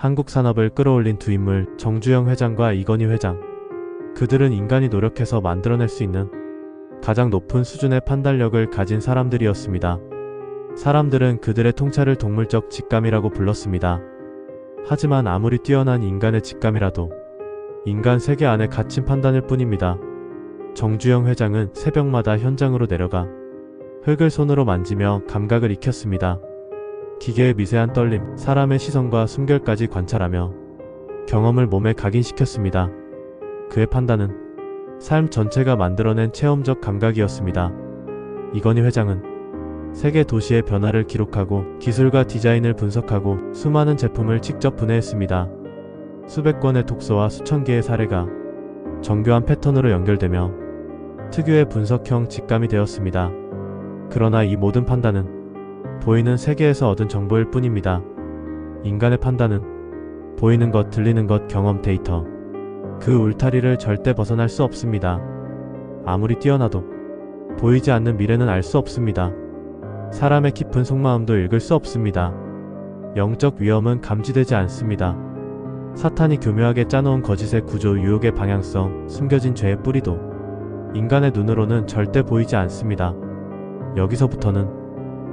한국 산업을 끌어올린 두 인물 정주영 회장과 이건희 회장. 그들은 인간이 노력해서 만들어낼 수 있는 가장 높은 수준의 판단력을 가진 사람들이었습니다. 사람들은 그들의 통찰을 동물적 직감이라고 불렀습니다. 하지만 아무리 뛰어난 인간의 직감이라도 인간 세계 안에 갇힌 판단일 뿐입니다. 정주영 회장은 새벽마다 현장으로 내려가 흙을 손으로 만지며 감각을 익혔습니다. 기계의 미세한 떨림, 사람의 시선과 숨결까지 관찰하며 경험을 몸에 각인시켰습니다. 그의 판단은 삶 전체가 만들어낸 체험적 감각이었습니다. 이건희 회장은 세계 도시의 변화를 기록하고 기술과 디자인을 분석하고 수많은 제품을 직접 분해했습니다. 수백 건의 독서와 수천 개의 사례가 정교한 패턴으로 연결되며 특유의 분석형 직감이 되었습니다. 그러나 이 모든 판단은 보이는 세계에서 얻은 정보일 뿐입니다. 인간의 판단은 보이는 것, 들리는 것, 경험, 데이터. 그 울타리를 절대 벗어날 수 없습니다. 아무리 뛰어나도 보이지 않는 미래는 알 수 없습니다. 사람의 깊은 속마음도 읽을 수 없습니다. 영적 위험은 감지되지 않습니다. 사탄이 교묘하게 짜놓은 거짓의 구조, 유혹의 방향성, 숨겨진 죄의 뿌리도 인간의 눈으로는 절대 보이지 않습니다. 여기서부터는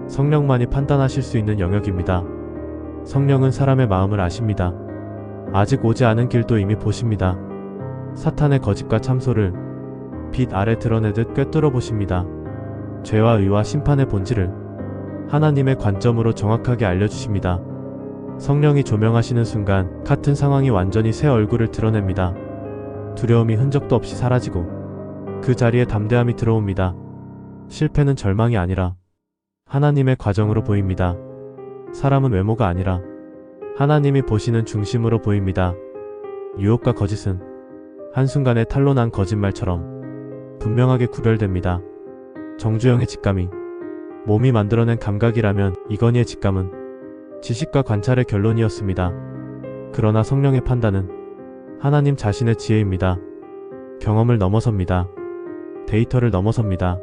성령만이 판단하실 수 있는 영역입니다. 성령은 사람의 마음을 아십니다. 아직 오지 않은 길도 이미 보십니다. 사탄의 거짓과 참소를 빛 아래 드러내듯 꿰뚫어 보십니다. 죄와 의와 심판의 본질을 하나님의 관점으로 정확하게 알려주십니다. 성령이 조명하시는 순간 같은 상황이 완전히 새 얼굴을 드러냅니다. 두려움이 흔적도 없이 사라지고 그 자리에 담대함이 들어옵니다. 실패는 절망이 아니라 하나님의 과정으로 보입니다. 사람은 외모가 아니라 하나님이 보시는 중심으로 보입니다. 유혹과 거짓은 한순간에 탄로난 거짓말처럼 분명하게 구별됩니다. 정주영의 직감이 몸이 만들어낸 감각이라면 이건희의 직감은 지식과 관찰의 결론이었습니다. 그러나 성령의 판단은 하나님 자신의 지혜입니다. 경험을 넘어섭니다. 데이터를 넘어섭니다.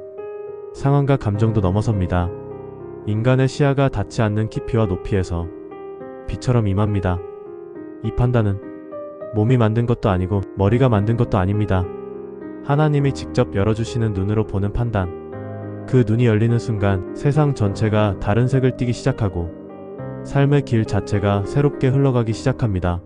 상황과 감정도 넘어섭니다. 인간의 시야가 닿지 않는 깊이와 높이에서 빛처럼 임합니다. 이 판단은 몸이 만든 것도 아니고 머리가 만든 것도 아닙니다. 하나님이 직접 열어주시는 눈으로 보는 판단. 그 눈이 열리는 순간 세상 전체가 다른 색을 띠기 시작하고 삶의 길 자체가 새롭게 흘러가기 시작합니다.